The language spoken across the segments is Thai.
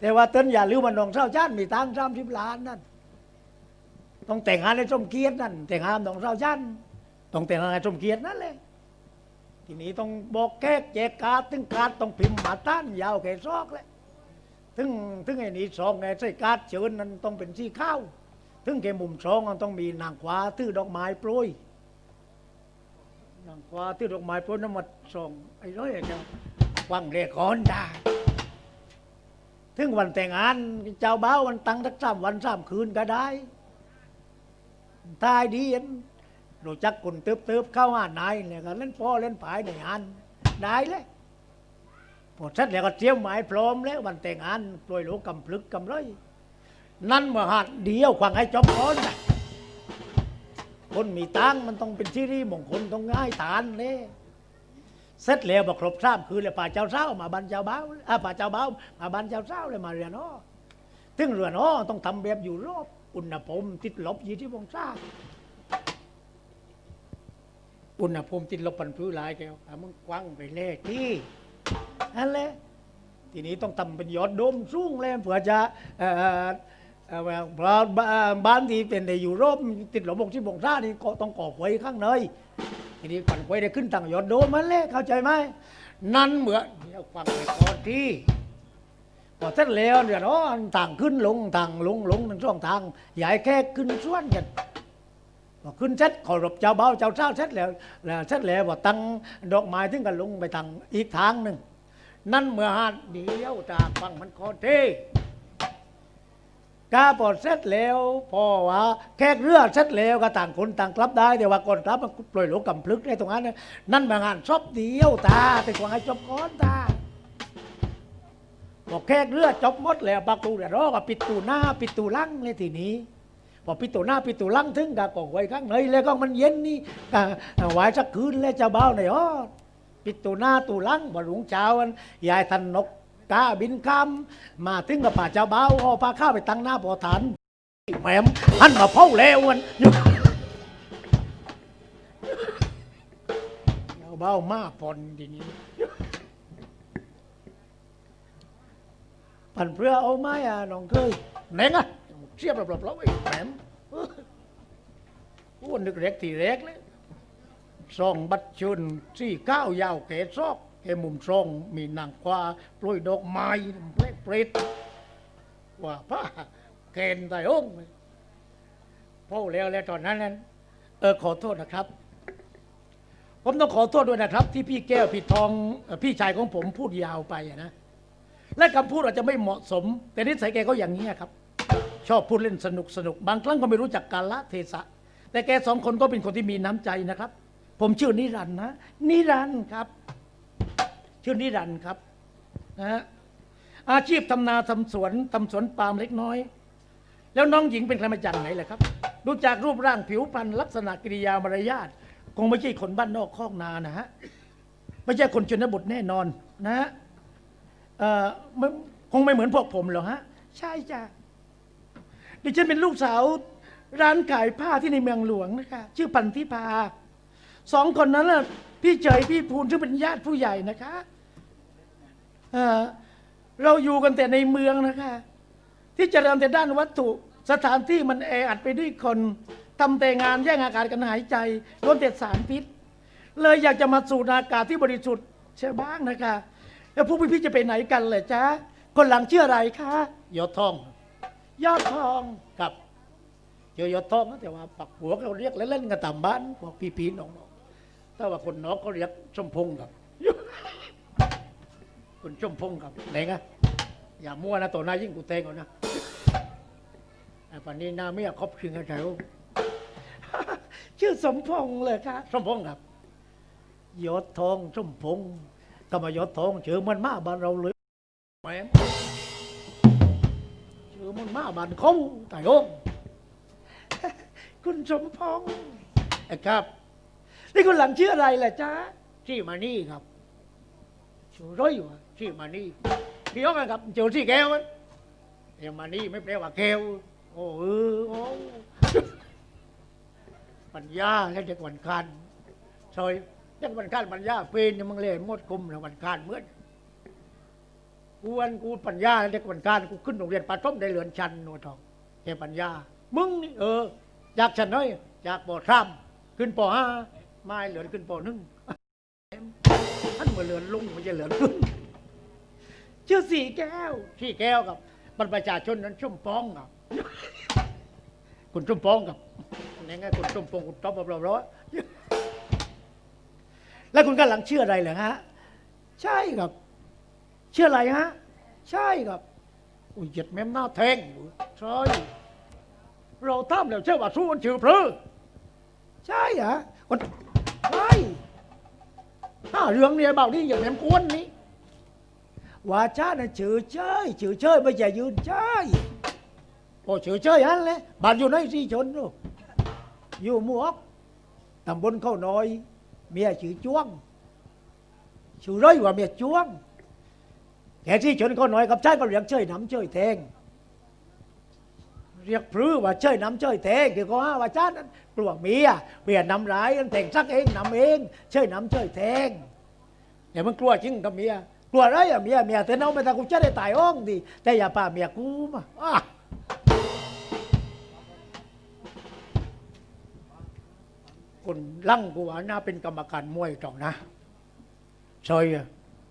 แต่ว่าเต้นอย่าลืมมันน้องเศร้าชาติมีตังค์สามสิบล้านนั่นต้องแต่งงานให้สมเกียรตินั่นแต่งงานน้องเศร้าชาติต้องแต่งงานให้สมเกียรตินั่นเลยทีนี้ต้องบอกแก้แจกการดถึงการดต้องพิมพ์มาต้านยาวแก่ซอกเลยถึงถึงไอ้นี่สองไงใส่การดเชิญนั้นต้องเป็นสีข้าวถึงแกมุมสองมันต้องมีนางขวาถือดอกไม้โปรยนางขวาถือดอกไม้โปรยน้ำมันสองไอ้ร้อยไอ้เจ้าฟังเรียกอนได้ ถึงวันแต่งงานเจ้าบ่าววันตั้งทักสามวันสามคืนก็ได้ทายดีเห็นรู้จักคนเติบเติบๆเข้าหานายเนี่ยก็เล่นพ่อเล่นผายในงานได้เลยพอเสร็จแล้วก็เตรียมหมายพร้อมแล้ววันแต่งงานปล่อยโลกกำพลึกกำไรนั่นมหัดเดียวควังให้จบก่อนคนมีตังมันต้องเป็นที่รีมงคลต้องง่ายฐานเลย เสร็จแล้วบอครบสามคืนเลยป่าเจ้าเศร้ามาบันเจ้าเบ่าอ่าป่าเจ้าเบ่ามาบันเจ้าเศร้าเลยมาเรียนอ้อถึงเรือนอ้อต้องทำแบบอยู่รอบอุณหภูมิติดลบยี่ที่องศาอุณหภูมิติดลบปันพื้นหลายแกวมึงกว้างไปเล่ที่นั่นแหละทีนี้ต้องทำเป็นยอดดมสูงเลยเผื่อจะเออเออบ้านที่เป็นในยุโรปติดลบบกที่บงซ่านี่ก็ต้องก่อไฟข้างใน ทีนี้ฝันไฟได้ขึ้นตั้งยอดโดมันเลยเข้าใจไหมนั่นเหมือนเดี๋ยวฟังไปก่อนที่พอเสร็จแล้วเดี๋ยวเนาะต่างขึ้นลงต่างลงลงทั้งช่องทางใหญ่แค่ขึ้นส่วนกันพอขึ้นเสร็จขอรบเจ้าเบาเจ้าเช้าเสร็จแล้วแล้วเสร็จแล้วพอตั้งดอกไม้ถึงกันลงไปทางอีกทางหนึ่งนั่นเมื่อหาดเดียวจากฟังมันคอเท กาพอเสร็จแล้วพอว่าแขกเรือเสร็จแล้วก็ต่างคนต่างกลับได้แต่ว่าก่อนกลับมันปล่อยโลกกำพลึกได้ตรงนั้น นั่นเมื่องานชอบเดียวตา แต่กว่าให้จบก้อนตาบอกแค่เรือจบหมดแล้วปากตูเดี๋ยวรอก็ปิดตูหน้าปิดตูลังเลยทีนี้พอปิดตูหน้าปิดตูลังถึงกะกอกไว้ข้างในแล้วก็มันเย็นนี่กะไว้สักคืนแล้วจะเบาในอยอ๋อปิดตูหน้าตูลังบ่หลงเช้าวันยายทันนก กาบินคำมาถึงกับป่าเจ้าเบาห่อพาข้าวไปตั้งหน้าพอฐานแหมมหันมาเผาแล้ววันเจ้าเบามาพอนทีนี้ปันเพื่อเอาไม้อะน้องเคยเน่งอะเสียบหลับๆแล้วไอ้แหมมออโอ้นึกเล็กทีเล็กเลยซองบัดชุนสี่เก้ายาวเกศซอก แค่มุมซองมีนางควาปล่อยดอกไม้เปรตเปรตว่าป้าเกณฑ์ไต่องพ่อแล้วแล้วตอนนั้นนั้นเออขอโทษนะครับ ผมต้องขอโทษด้วยนะครับ ที่พี่แก้วพี่ทองพี่ชายของผมพูดยาวไปนะและคำพูดอาจจะไม่เหมาะสม แต่นิสัยแกก็อย่างนี้ครับ ชอบพูดเล่นสนุกสนุกบางครั้งก็ไม่รู้จักกาลเทศะ แต่แกสองคนก็เป็นคนที่มีน้ำใจนะครับ ผมชื่อนิรันนะนิรันครับ ชื่อนิรันดร์ครับนะฮะอาชีพทำนาทำสวนทำสวนปาล์มเล็กน้อย แล้วน้องหญิงเป็นใครมาจากไหนล่ะครับ ดูจากรูปร่างผิวพรรณลักษณะกิริยามารยาทคงไม่ใช่คนบ้านนอกคอกนานะฮะไม่ใช่คนชนบทแน่นอนนะฮะเอ่อไม่คงไม่เหมือนพวกผมหรอกฮะ ใช่จ้ะดิฉันเป็นลูกสาวร้านขายผ้าที่ในเมืองหลวงนะคะ ชื่อพันธิพาสองคนนั้นน่ะ พี่เจยพี่ภูนซึ่งเป็นญาติผู้ใหญ่นะคะเอ่อเราอยู่กันแต่ในเมืองนะคะ ที่เจริญแต่ด้านวัตถุสถานที่มันแออัดไปด้วยคนทำแต่งานแย่งอากาศกันหายใจล้วนแต่สารพิษ เลยอยากจะมาสูดอากาศที่บริสุทธิ์ใช่บ้างนะคะ แล้วพวกพี่ๆจะไปไหนกันเลยจ๊ะคนหลังชื่ออะไรคะยอดทอง ยอดทองครับเจอยอดทองนะแต่ว่าปักหัวเขาเรียกเล่นๆกันตามบ้านบอกพี่ๆน้องๆ ถ้าว่าคนน้องเขาเรียกชมพงครับ คุณชมพงครับไหนงะอย่ามั่วนะตัวหน้ายิ่งกูเตงก่อนนะไอ้ปันนี้หน้าไม่อยากคบคืนกันแล้วชื่อสมพงษ์เลยครับสมพงษ์ครับยศทองสมพงษ์ก็มายศทองเชื่อมันมาบ้านเราเลยแหมเชื่อมันมาบ้านเขาแต่โยงคุณสมพงษ์เอ้ยครับ นี่คุณหลังชื่ออะไรล่ะจ๊ะชื่อมานี่ครับชื่อร้อยวะชื่อมานี่พี่ยกกันครับเจ้าที่แก้วมันเอ้ยมานี่ไม่แปลว่าแก้วโอ้เออโอ้ปัญญาและเด็กวันคันซอยเด็กวันคันปัญญาเป็นยังมึงเล่หมดกลุ่มแล้ววันคันเมื่อกูวันกูปัญญาเด็กวันการกูขึ้นโรงเรียนปฐมได้เหลือนชันโนทองแกปัญญา มึงนี่เออจากชันน้อยจากปสามขึ้นปห้า ไม่เหลือนขึ้นปหนึ่งท่านมาเหลือนลงมันจะเหลือนขึ้นชื่อสี่แก้วสี่แก้วกับบัตรประชาชนนั้นชุ่มปองครับคุณชุ่มปองกับนี่ไงคุณชุ่มปองคุณต๊อบบเราแล้วคุณกำลังเชื่ออะไรเหรอฮะ ใช่ครับ เชื่ออะไรฮะ ใช่ครับอุ้ยเหยียดแม่มหน้าแทงใช่เราทำแล้วเชื่อว่าสู้มันชื่อเพลอใช่ฮะคนใช่ ถ้าเรื่องเนี่ยเบานี่อย่างแม่มกวนนี่ว่าชาติน่ะชื่อเชยชื่อเชยไม่ใช่ยืนเชยโอ้ชื่อเชยฮันเลยบ้านอยู่ในสีชนลูกอยู่หมวกตำบลเข้าน้อย เมียชื่อจ้วงชื่อร้อยว่าเมียจ้วงแค่ที่ชนเขาหน่อยกับชายก็เรียกเชยน้ำเชยแทง เรียกพรือว่าเชยน้ำเชยแทงคือเขาหาว่าชาตินั้นกลัวเมียเมียน้ำร้ายแต่งซักเองน้ำเองเชยน้ำเชยแทงเดี๋ยวมันกลัวจริงกับเมียกลัวอะไรอะเมียเมียแต่น้องไปแต่กูจะได้ตายอ้องดีแต่อย่าป่าเมียกูมาอะคนลั่งกูว่าน่าเป็นกรรมการมวยตองนะใช่อะ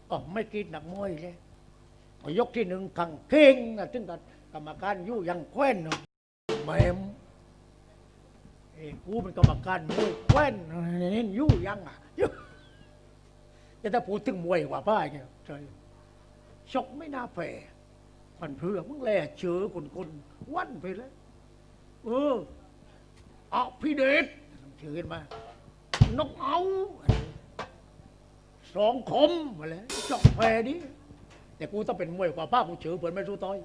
อ๋อไม่กินหนักมวยเลยยกที่หนึ่งขังเข่งนะถึงกับ รรมการอยู่ยังแคว้นเนาะแม่มเอ้ยกูเป็นกรรมการมวยแคว้นนี่อยู่ยังอะอยู่แต่ถ้าพูดถึงมวยกว่าป้าเนี่ยใช่ชกไม่น่าแพ้พันเพื่อมึงแลเชื้อคนคนๆวันไปแล้วเออเอาพี่เดชเชิญมานกเอาสองคมมาแล้วจอกแพ้ดิแต่กูต้องเป็นมวยกว่าป้ากูเฉอเผื่อไม่รู้ต้อย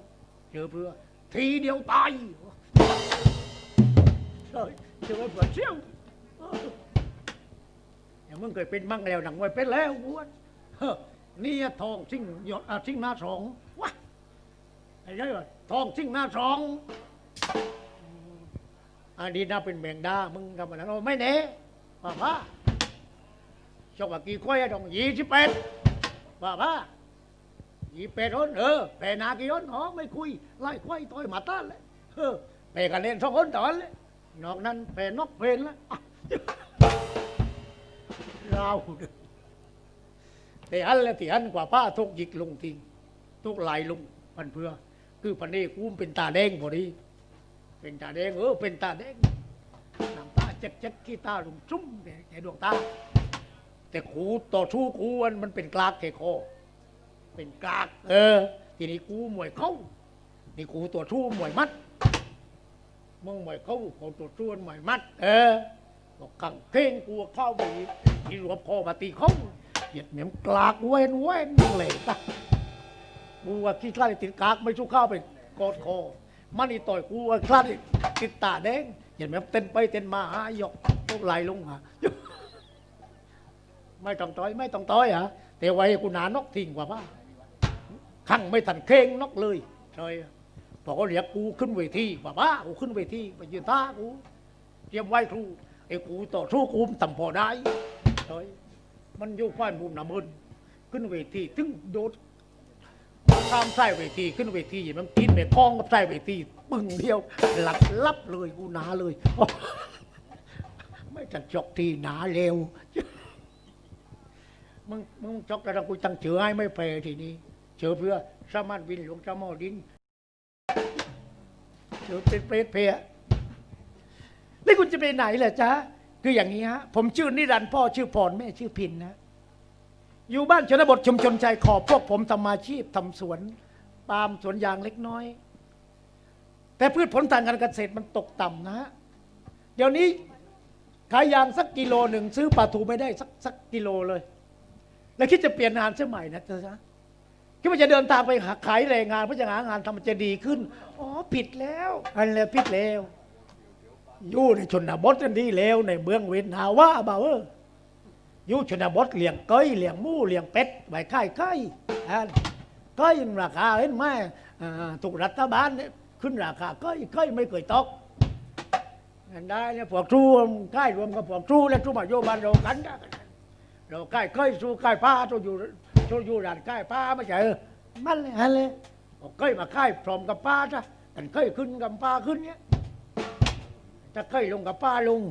เฉอเพื่อทีเดียวตายเฉอเผื่อเชี่ยวอย่างมึงเคยเป็นมั่งแล้วหนังมวยเป็นแล้วกูว่เนี่ทองชิงหยดอะชิงหน้าสองวะไอ้ยัยวะทองชิงหน้าสองอันนี้น่าเป็นแมงดา มึงทำอะไรเราไม่เน่ป้าป้าชกว่ากี่ควายดองยี่สิบแปดว่าพ่า ยี่แปดคนเออแปนากี่คนอ๋อไม่คุยไล่ควายต่อยหมาต้านเลยเออแปกันเล่นสองคนต่อนเลยนอกนั้นแปนกเพนแล้วอะเราเนี่ยแต่อันและที่อันกว่าผ้าทุกหยิกลงทิ้งทุกลายลงพันเพื่อ คือพันนี้กูมเป็นตาแดงพอดีเป็นตาแดงเออเป็นตาแดงน้ำตาเจ็ดเจ็ดขี้ตาลงจุ้มแค่ดวงตา แต่ขูต่อสู้กูมันมันเป็นกลากแค่คอ เป็นกลากเออ ทีนี้กูมวยเข้า นี่กูตัวสู้มวยมัดมึงมวยเข้าเขาตัวสู้มวยมัด เออบอกกังเก่งกูเข้าไปที่รวบคอมาตีเขาเหยียดเหนียมกลากเว้นเว้นเลยตะกูว่าคิดคลาดติดกลากไม่สู้เข้าไปกอดคอมันนี่ต่อยกูว่าคลาดติดตาแดงเหยียดเหนียมเต้นไปเต้นมาหายกพวกไหลลงหาไม่ต้องต้อยไม่ต้องต้อยฮะแต่ไว้กูหนานกทิ้งกว่าป้า ขังไม่ทันเข่งนกเลยใช่พอเขาเรียกกูขึ้นเวทีว่าป้ากูขึ้นเวทีไปยืนท่ากูเตรียมไว้ครูไอ้กูต่อสู้กูมันต่ำพอได้ใช่มันอยู่ฝ่ายมุมหนามึนขึ้นเวทีถึงโดดข้ามไส้เวทีขึ้นเวทีมันกินไปคล้องกับไส้เวทีปึ้งเดียว หลับลับเลยกูหนาเลย ไม่จัดจอกทีหนาเร็วมึงมึงจอกแล้วกูตั้งเชือให้ไม่แพ้ทีนี้ เชือเพื่อสามารถวินหลวงเจ้าหม้อดินเชือเป็นเปรตเพะแล้วคุณจะไปไหนล่ะจ๊ะคืออย่างนี้ฮะผมชื่อนิรันดร์พ่อชื่อพรแม่ชื่อพินนะอยู่บ้านชนบทชุมชนชายขอบพวกผมทำอาชีพทำสวนปาล์มสวนยางเล็กน้อย แต่พืชผลทางการเกษตรมันตกต่ำนะฮะเดี๋ยวนี้ขายยางสักกิโลหนึ่งซื้อปลาทูไม่ได้สักสักกิโลเลย แล้วคิดจะเปลี่ยนงานเสียใหม่นะเจ๊ะ คิดว่าจะเดินทางไปหาขายแรงงานเพื่อจะหางานทำมันจะดีขึ้น อ๋อผิดแล้วอันแล้วผิดแล้ว อยู่ในชนบทกันดีแล้วในเมืองเวนหาว่าบ่าวเอออยู่ชนบทเลี้ยงไก่เลี้ยงหมูเลี้ยงเป็ดไว้ค่ายไก่อันไก่ราคาเห็นไหมถูกรัฐบาลเนี่ยขึ้นราคาไก่ไก่ไม่เคยตกอันได้เนี่ยพวกทูใกล้รวมกับพวกทูและทูมาโยบานเรากันเราใกล้เคยสู้ใกล้ป้าสู้อยู่ สู้อยู่ด่านใกล้ป้าไม่ใช่เออมันเลยฮันเลยเอาเคยมาค่ายพร้อมกับป้าจ้ะกันเคยขึ้นกับป้าขึ้นเนี้ยจะเคยลงกับป้าลง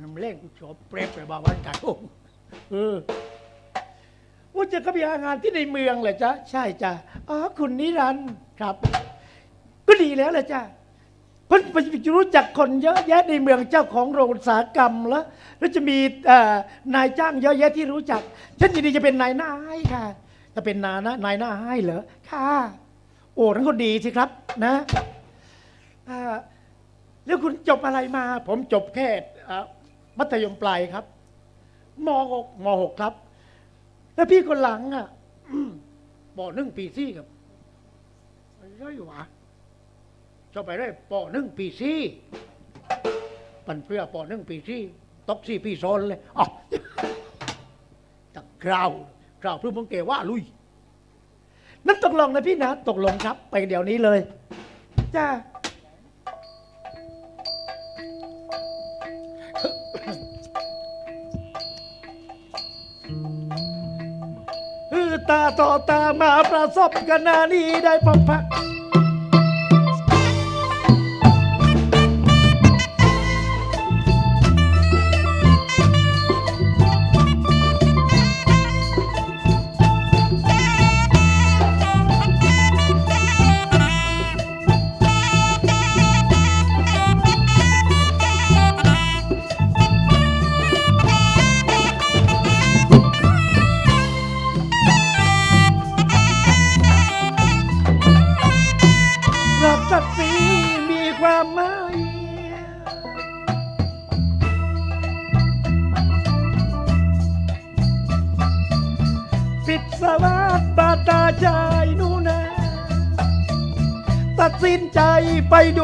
มันเล่นกูชอบเปรบไปบาวันกันโอ้เออว่าจะก็ไปหางานที่ในเมืองเลยจ้ะใช่จ้ะอ๋อคุณนิรันดร์ครับ ก็ดีแล้วแหละจ้ะ เพิ่นไปรู้จักคนเยอะแยะในเมืองเจ้าของโรงอุตสาหกรรมแล้ว แล้วจะมีเอ่อนายจ้างเยอะแยะที่รู้จัก ฉันยินดีจะเป็นนายหน้าให้ค่ะ จะเป็นนานะนายหน้าให้เหรอ ค่ะ โอ้ทั้งคนดีสิครับนะอ่าแล้วคุณจบอะไรมา ผมจบแค่อ่ามัธยมปลายครับมหกมหกครับ แล้วพี่คนหลังอะอืมปหนึ่งปีซี่ครับเฮ้ยวะ จะไปได้ปอหนึ่งปีซี่ปันเปรี้ยปอหนึ่งปีซี่ตกซี่ปีโซนเลยอ๋อตะกราวกราวเพื่อมงเกว่าลุย นั่นตกลงนะพี่นะ ตกลงครับไปเดี๋ยวนี้เลยจ้าตาต่อตามาประสบกันนานี้ได้พบพัก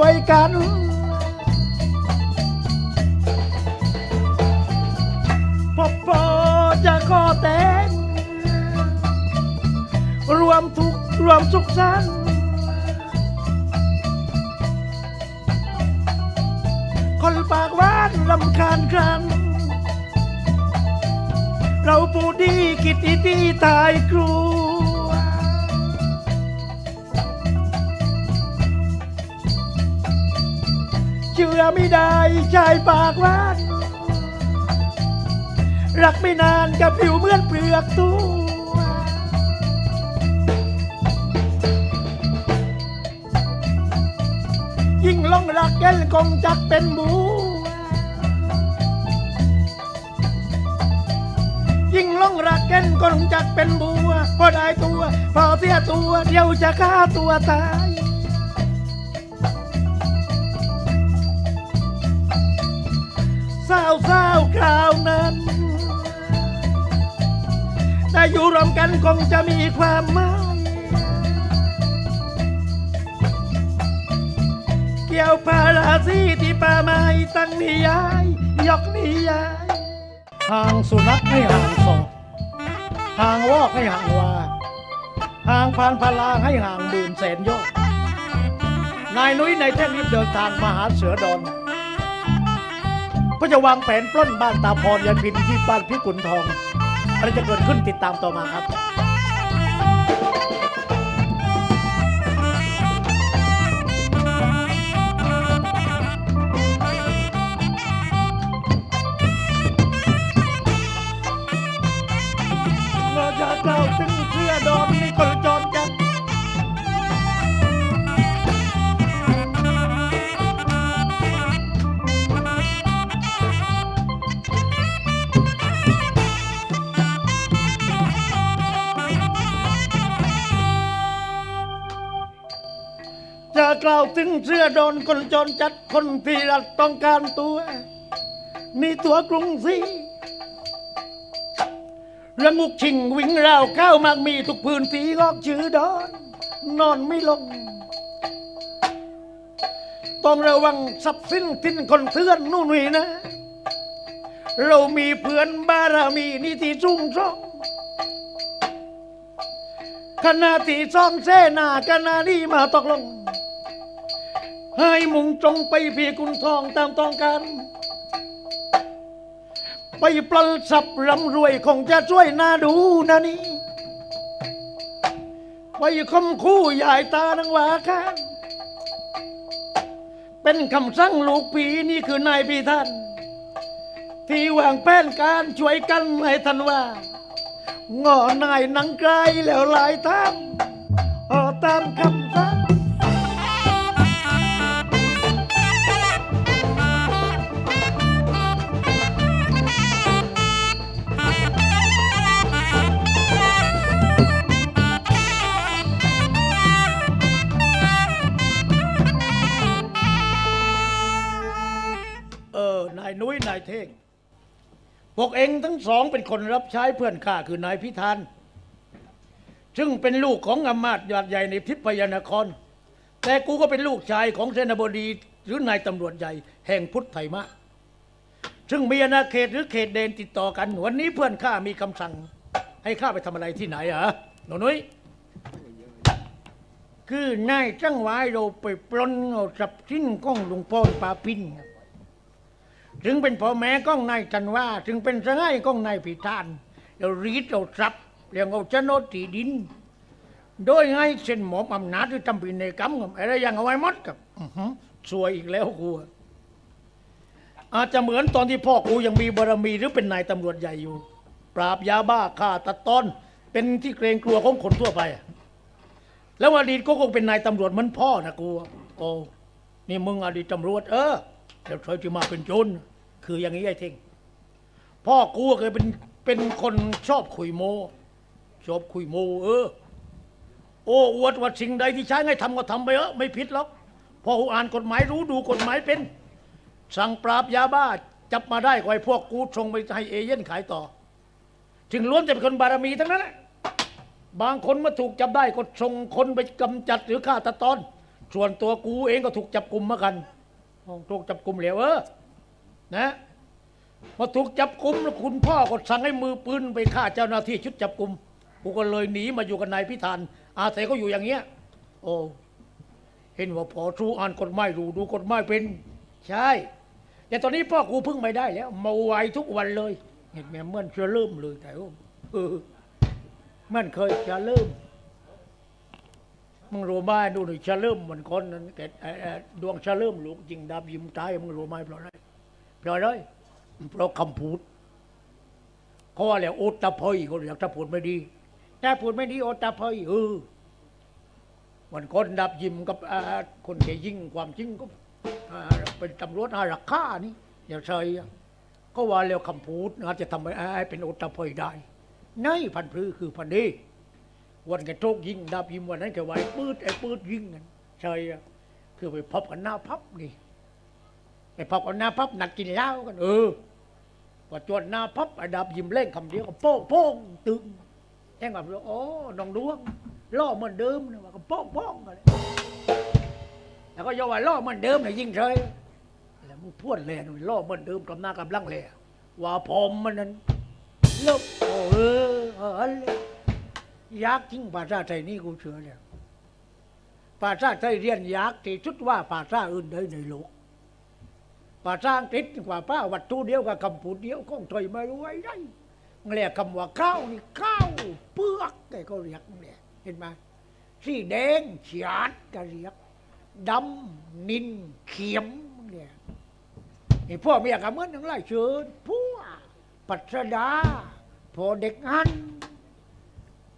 วยกันพบพอจะขอแต่งรวมทุกรวมสุขสันต์คนปากหวานลำคาญครัน เราผู้ดีกิตติที่ตายกลั เชื่อไม่ได้ชายปากหวาน รักไม่นานกับผิวเหมือนเปลือกตัว ยิ่งหลงรักแกนคงจักเป็นบัวยิ่งหลงรักแกนคงจักเป็นบัวพอได้ตัว พอเสียตัวเดียวจะฆ่าตัวตาย เศร้าเศร้าคราวนั้นแต่อยู่รวมกันคงจะมีความหมายเกี่ยวพาราสีที่ป่าไม้ตั้งนิยาย ยกนิยายห่างสุนัขให้ห่างศอกห่างวอกให้ห่างวาห่างพานพลาให้ห่างหมื่นแสนยอดนายนุ้ยในายแท่งรีบเดินทางมาหาเสือดอน เพื่อจะวางแผนปล้นบ้านตาพรยันพินที่บ้านพิกุลทองอะไรจะเกิดขึ้นติดตามต่อมาครับเราจะกล่าวถึงเพื่อดอม ถึงเสื้อโดนคนจรจัดคนที่รัฐต้องการตัวนี่ตัวกรุงศรีระงุกชิงวิ่งราวเข้ามากมีทุกพื้นที่งอกชื่อดอน นอนไม่ลง ต้องระวังทรัพย์สินทิ้นคนเทือนนู่นนี่นะ เรามีเพื่อนบารมีนี่ที่สุ่งซ่องขณะที่ซ่องเสนาขณะนี้มาตกลง ให้มุ่งตรงไปพี่กุณทองตามต้องการ ไปปลันทรัพย์ร่ำรวยคงจะช่วยน่าดูนะนี่ไว้คมคู่ยายตานังหวาข้างเป็นคำสั่งลูกผีนี่คือนายพี่ท่าน ที่วางแผนการช่วยกันให้ท่านว่า งอนายหนังไกลแล้วหลายทางเอตามคำสั่ง พวกเองทั้งสองเป็นคนรับใช้เพื่อนข้าคือนายพิธานซึ่งเป็นลูกของอำมาตย์ยอดใหญ่ในทิพยนคร แต่กูก็เป็นลูกชายของเสนาบดี หรือนายตำรวจใหญ่แห่งพุทธไทยมะ ซึ่งมีอาณาเขตหรือเขตเดนติดต่อกัน วันนี้เพื่อนข้ามีคำสั่ง ให้ข้าไปทำอะไรที่ไหนอะหนูนุ้ยคือนายจังหวายเราไปปล้นเอาทรัพย์สินของหลวงพ่อปาปินครับ ถึงเป็นพ่อแม่ก้องนายจันว่า ถึงเป็นสหายก้องนายพิธานเรารีดเราทรัพย์เรียงเอาโฉนดที่ดิน โดยให้เส้นหมอบอำนาจหรือทำพินัยกรรมกับอะไรอย่างเอาไว้หมดกับอื้อหือสวยอีกแล้วกูอาจจะเหมือนตอนที่พ่อกูยังมีบารมีหรือเป็นนายตำรวจใหญ่อยู่ ปราบยาบ้าฆ่าตัดตอน เป็นที่เกรงกลัวของคนทั่วไป แล้วอดีตก็คงเป็นนายตำรวจเหมือนพ่อนะกูโอ้นี่มึงอดีตตำรวจเออเดี๋ยวเธอจะมาเป็นโจร คืออย่างนี้ไอ้เท่งพ่อกูเคยเป็นเป็นคนชอบคุยโม ชอบคุยโม เออ โอ้อวดว่าสิ่งใดที่ใช้ให้ทำก็ทำไปเออไม่ผิดหรอกพ่อกูอ่านกฎหมายรู้ดูกฎหมายเป็น สั่งปราบยาบ้า จับมาได้ก็ให้พวกกูส่งไปให้เอเย่นขายต่อ ถึงล้วนจะเป็นคนบารมีทั้งนั้นแหละบางคนมาถูกจับได้ก็ส่งคนไปกำจัดหรือฆ่าตัดตอน ส่วนตัวกูเองก็ถูกจับกลุ่มเหมือนกันถูกจับกลุ่มแล้วเออ นะพอถูกจับกลุ่มแล้วคุณพ่อก็สั่งให้มือปืนไปฆ่าเจ้าหน้าที่ชุดจับกลุ่มกูก็เลยหนีมาอยู่กับนายพิธานอาศัยเขาอยู่อย่างเงี้ย โอ้เห็นว่าพอรู้อ่านกฎหมายรู้ดูกฎหมายเป็น ใช่ แต่ตอนนี้พ่อกูพึ่งไม่ได้แล้วเมาไวทุกวันเลย เห็นไหมเมื่อนจะเริ่มเลยแต่ว่าเออมันเคยจะเริ่มมึงรู้ไหมดูหน่อยจะเริ่มเหมือนคนนั้นแกเอ่ดวงจะเริ่มลูกจริงดาบยิ้มตายมึงรู้ไหมเพราะอะไร เพราะอะไรเพราะคำพูดเขาว่าแล้วโอตตะเพยเขาเรียกถ้าพูดไม่ดีถ้าพูดไม่ดีโอตตะเพยเออวันก่อนดับยิมกับคนแกยิงความจริงก็เป็นตำรวจอารักขานี่อย่าใช่อะก็ว่าแล้วคำพูดอาจะทำให้เป็นโอตตะเพยได้ในพันธุ์พือคือพันธุ์ดีวันแกโชคยิงดับยิมวันนั้นแกไหวปืดไอ้ปืดยิงกันใช่คือไปพบกันหน้าพับนี่ ไปพบกันหน้าพับหนักกินเหล้ากันเออพอจวนหน้าพับไอ้ดับยิ้มเล่นคำเดียวก็โป้งโป้งตึงแองแบบโอ้น้องดวงล่อเหมือนเดิมนะว่าก็โป้องป้งกันเลยแล้วก็ยอว่าล่อเหมือนเดิมเลยยิ่งเฉยแล้วมึงพูดเลยนล่อเหมือนเดิมกำหน้ากำลังเลยว่าผมมันนั้นเลิกโอ้เออเออเลยยากจริงภาษาไทยนี่กูเชื่อเลยภาษาไทยเรียนยากที่สุดว่าภาษาอื่นใดในโลก ภาษาอังกฤษกว่าป้าวัตถุเดียวกับคำพูดเดียวของไทยไม่รู้ไว้ได้เรียกคำว่าข้าวนี่ข้าวเปลือกแกก็เรียกเนี่ยเห็นไหมสีแดงเฉียดกะเรียกดำนินเขียมเนี่ยนี่พ่อเมียกับเหมือนทั้งหลายเชิญพวกปัสดาพอเด็กหัน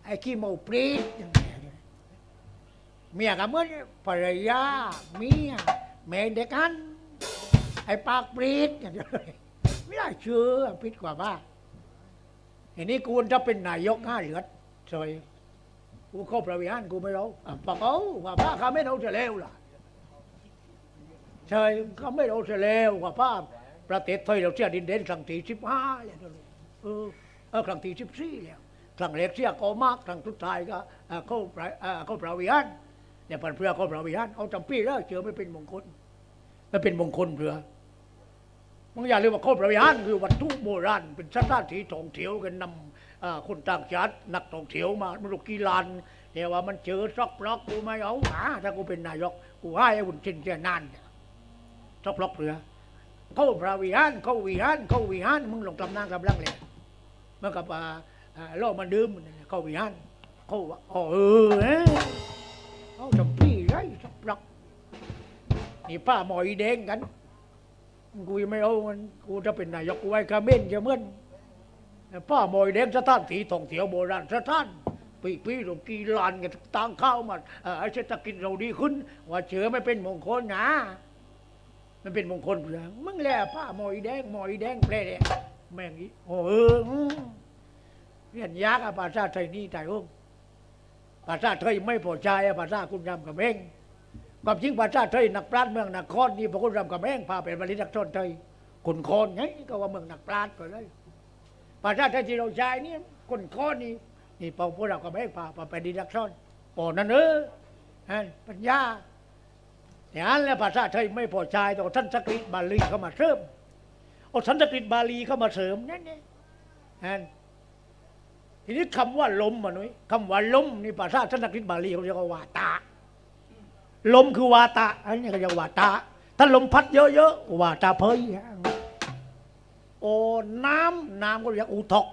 ไอ้ขี้เมาปรีดอย่างเงี้ยเมียกับเหมือนภรรยาเมียแม่เด็กหัน ไอ้ปากปรีดอย่างเงี้ยไม่ได้เชื่อพิษกว่าบ้าอันนี้กูจะเป็นนายกห้าเหลือดซอยกูเข้าประวิหารกูไม่รู้อะปากเอาว่าป้าเขาไม่รู้จะเลวล่ะใช่เขาไม่รู้จะเลวว่าป้าประเทศไทยเราเสียดินเด่นครั้งที่สิบห้าแล้วนะลูกเออเออครั้งที่สิบสี่แล้วครั้งแรกเสียก็มากครั้งสุดท้ายก็เข้าเข้าประวิหารเนี่ยปันเพื่อเข้าประวิหารเอาจำปีแล้วเจอไม่เป็นมงคลไม่เป็นมงคลเพื่อ มึงอย่าลืมว่าเข้าประวิหารคือวัตถุโบราณเป็นสถานที่ท่องเที่ยวกันนำอ่าคนต่างชาตินักท่องเที่ยวมาไม่รู้กี่ล้านเนี่ยว่ามันเจอซอกปลอกกูไม่เอาหาถ้ากูเป็นนายกกูให้ไอ้บุญชินเจ้านานเนี่ยซอกปลอกเรือเข้าพระวิหารเข้าวิหารเข้าวิหารมึงลงตำนานกำลังเลยเมื่อกับอ่าอ่าล่อมันดื่มเข้าวิหารเขาว่าอ๋อเออเอ้ยเอาจำพี่ไรสับปลักนี่ป้าหมอยแดงกัน กูยังไม่เอามันกูจะเป็นนายกกูไว้กระเม่นจะเหมือนแต่ป้าหมอยแดงสถานที่ท่องเที่ยวโบราณสถานปีปีๆเรากีลานกันต่างข้าวมาเอ่อเศรษฐกิจเราดีขึ้น ว่าเชื้อไม่เป็นมงคลนะ มันเป็นมงคลเปล่ามึงแหละป้าหมอยแดงหมอยแดงแปลแแม่งอีโอ้เออเรียนยากอะภาษาไทยนี่ใจองภาษาไทยไม่พอใจอะภาษาคุณรำกับเอง ความจริงภาษาไทยนักปราชญ์เมืองนครนี่พระคุณรำกับเองพาไปบริษัทชนไทยคนคอนไงก็ว่าเมืองนักปราชญ์ไปเลยภาษาไทยที่เราใช้นี่คนคอนนี่นี่พอพวกเรากับเองพาไปดิดักชนปอนั่นเออฮะปัญญาอย่างนั้นแล้วภาษาไทยไม่พอใจต้อท่านสกฤตบาลีเข้ามาเสริมเอาสันสกฤตบาลีเข้ามาเสริมนั่นเนี่ฮะทีนี้คำว่าล้มอะนุ้ยคำว่าล้มนี่ภาษาสันสกฤตบาลีเขาเรียกว่าตา ลมคือวาตาอันนี้เขาเรียกวาตาถ้าลมพัดเยอะๆวาตาเพยโอ้น้ำน้ำก็เรียกอุทก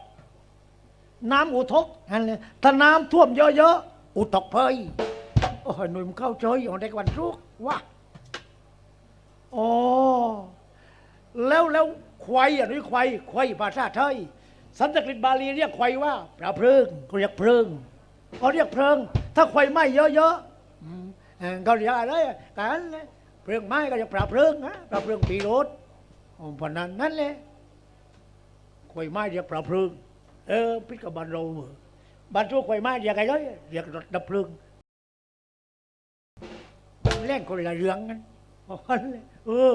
น้ำอุทกอันนี้ถ้าน้ำท่วมเยอะๆอุทกเพยโอ้ยหนุ่มเข้าใจอย่างเด็กวันรุกว่าโอ้แล้วแล้วควายอะนุ้ควายควายภาษาไทยสันสกฤตบาลีเรียกไฟว่าปลาเพลิงเขาเรียกเพลิงเขาเรียกเพลิง ถ้าไฟไหม้เยอะๆ เอ่อเขาเรียกอะไรอะกันเลยเพลิงไม้ก็เรียกปลาเพลิงนะปลาเพลิงปีรถอ๋อพนันนั่นเลยข่อยไม้เรียกปลาเพลิงเออพิกับบ้านเราบ้านทั่วไฟไม้เรียกอะไรเรียกรถดับเพลิงเล่นคนละเรื่องกันอ๋อนั่นเออ